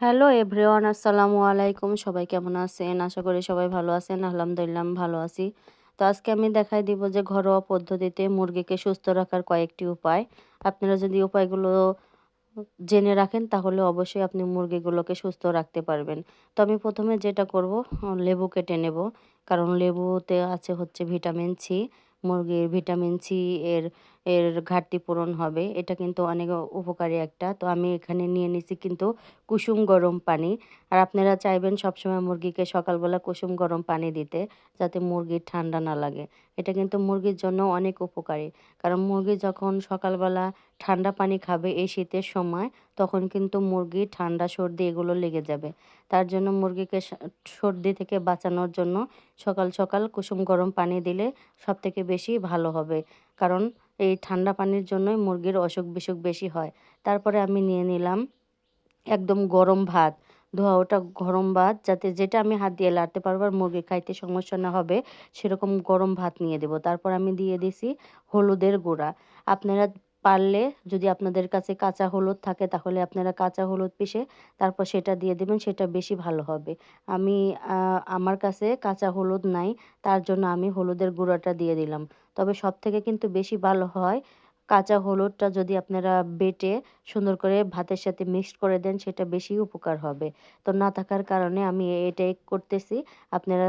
Hello everyone, আসসালামু আলাইকুম। সবাই কেমন আছেন? আশা করি সবাই ভালো আছেন। আলহামদুলিল্লাহ ভালো আছি। তো আজকে আমি দেখাই দিব যে ঘরোয়া পদ্ধতিতে মুরগিকে সুস্থ রাখার কয়েকটি উপায়। আপনারা যদি উপায়গুলো জেনে রাখেন, তাহলে অবশ্যই আপনি মুরগিগুলোকে সুস্থ রাখতে পারবেন। তো আমি প্রথমে যেটা করব, লেবু কেটে নেব। কারণ লেবুতে আছে হচ্ছে ভিটামিন সি। মুরগির ভিটামিন সি এর এর ঘাটতি পূরণ হবে। এটা কিন্তু অনেক উপকারী একটা। তো আমি এখানে নিয়ে নিছি কিন্তু কুসুম গরম পানি। আর আপনারা চাইবেন সবসময় মুরগিকে সকালবেলা কুসুম গরম পানি দিতে, যাতে মুরগির ঠান্ডা না লাগে। এটা কিন্তু মুরগির জন্য অনেক উপকারী। কারণ মুরগি যখন সকালবেলা ঠান্ডা পানি খাবে এই শীতের সময়, তখন কিন্তু মুরগি ঠান্ডা সর্দি এগুলো লেগে যাবে। তার জন্য মুরগিকে সর্দি থেকে বাঁচানোর জন্য সকাল সকাল কুসুম গরম পানি দিলে সব থেকে বেশি ভালো হবে। কারণ এই ঠান্ডা পানির জন্যই মুরগির অসুখ বিসুখ বেশি হয়। তারপরে আমি নিয়ে নিলাম একদম গরম ভাত। ধোয়া ওটা গরম ভাত যাতে যেটা আমি হাত দিয়ে লাড়তে পারব আর মুরগি খাইতে সমস্যা না হবে, সেরকম গরম ভাত নিয়ে দেবো। তারপর আমি দিয়ে দিছি হলুদের গুঁড়া। আপনারা পারলে যদি আপনাদের কাছে কাঁচা হলুদ থাকে তাহলে আপনারা কাঁচা হলুদ পিষে তারপর সেটা দিয়ে দেবেন, সেটা বেশি ভালো হবে। আমি আমার কাছে কাঁচা হলুদ নাই, তার জন্য আমি হলুদের গুঁড়াটা দিয়ে দিলাম। তবে সব থেকে কিন্তু বেশি ভালো হয় কাঁচা হলুদটা যদি আপনারা বেটে সুন্দর করে ভাতের সাথে মিক্সড করে দেন, সেটা বেশি উপকার হবে। তো না থাকার কারণে আমি এটাই করতেছি, আপনারা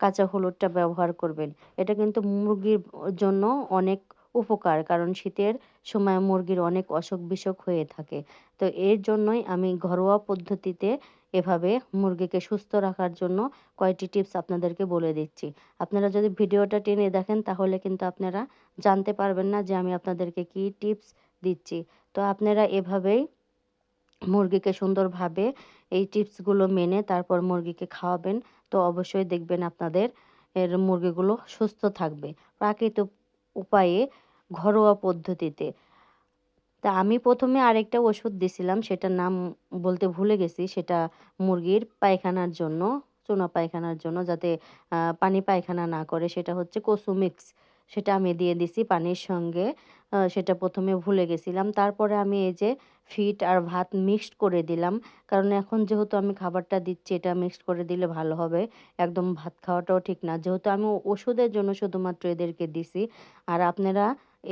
কাঁচা হলুদটা ব্যবহার করবেন। এটা কিন্তু মুরগির জন্য অনেক উপকার, কারণ শীতের সময় মুরগির অনেক অসুখ বিসুখ হয়ে থাকে। তো এর জন্যই আমি ঘরোয়া পদ্ধতিতে এভাবে মুরগিকে সুস্থ রাখার জন্য কয়েকটি টিপস আপনাদেরকে বলে দিচ্ছি। আপনারা যদি ভিডিওটা টেনে দেখেন, তাহলে কিন্তু আপনারা জানতে পারবেন না যে আমি আপনাদেরকে কি টিপস দিচ্ছি। তো আপনারা এভাবেই মুরগিকে সুন্দরভাবে এই টিপসগুলো মেনে তারপর মুরগিকে খাওয়াবেন। তো অবশ্যই দেখবেন আপনাদের এর মুরগিগুলো সুস্থ থাকবে। প্রাকৃতিক উপায়ে ঘরোয়া পদ্ধতিতে। তা আমি প্রথমে আরেকটা ওষুধ দিছিলাম, সেটার নাম বলতে ভুলে গেছি, সেটা মুরগির পায়খানার জন্য, চুনা পায়খানার জন্য, যাতে পানি পায়খানা না করে, সেটা হচ্ছে কোসুমিক্স। সেটা আমি দিয়ে দিছি পানির সঙ্গে। সেটা প্রথমে ভুলে গেছিলাম। তারপরে আমি এই যে ফিট আর ভাত মিক্সড করে দিলাম। কারণ এখন যেহেতু আমি খাবারটা দিচ্ছি, এটা মিক্সড করে দিলে ভালো হবে। একদম ভাত খাওয়াটাও ঠিক না। যেহেতু আমি ওষুধের জন্য শুধুমাত্র এদেরকে দিছি। আর আপনারা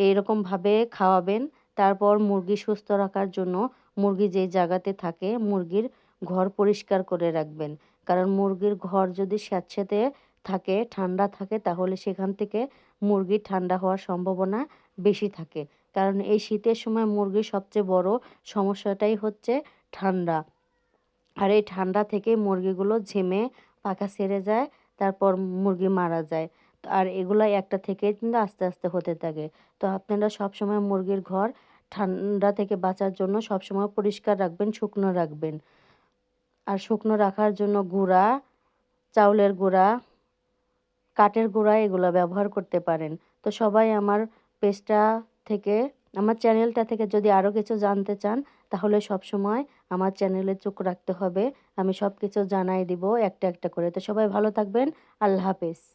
এইরকমভাবে খাওয়াবেন। তারপর মুরগি সুস্থ রাখার জন্য মুরগি যে জায়গাতে থাকে, মুরগির ঘর পরিষ্কার করে রাখবেন। কারণ মুরগির ঘর যদি স্যাঁতস্যাঁতে থাকে, ঠান্ডা থাকে, তাহলে সেখান থেকে মুরগির ঠান্ডা হওয়ার সম্ভাবনা বেশি থাকে। কারণ এই শীতের সময় মুরগির সবচেয়ে বড় সমস্যাটাই হচ্ছে ঠান্ডা। আর এই ঠান্ডা থেকে মুরগিগুলো ঝেমে পাখা সেরে যায়, তারপর মুরগি মারা যায়। আর এগুলো একটা থেকে কিন্তু আস্তে আস্তে হতে থাকে। তো আপনারা সবসময় মুরগির ঘর ঠান্ডা থেকে বাঁচার জন্য সবসময় পরিষ্কার রাখবেন, শুকনো রাখবেন। আর শুকনো রাখার জন্য গুঁড়া, চাউলের গুঁড়া কাঠের গোড়া এগুলো ব্যবহার করতে পারেন। তো সবাই আমার পেজটা থেকে, আমার চ্যানেলটা থেকে যদি আরও কিছু জানতে চান, তাহলে সব সময় আমার চ্যানেলে চোখ রাখতে হবে। আমি সব কিছু জানাই দিব একটা একটা করে। তো সবাই ভালো থাকবেন। আল্লাহ হাফেজ।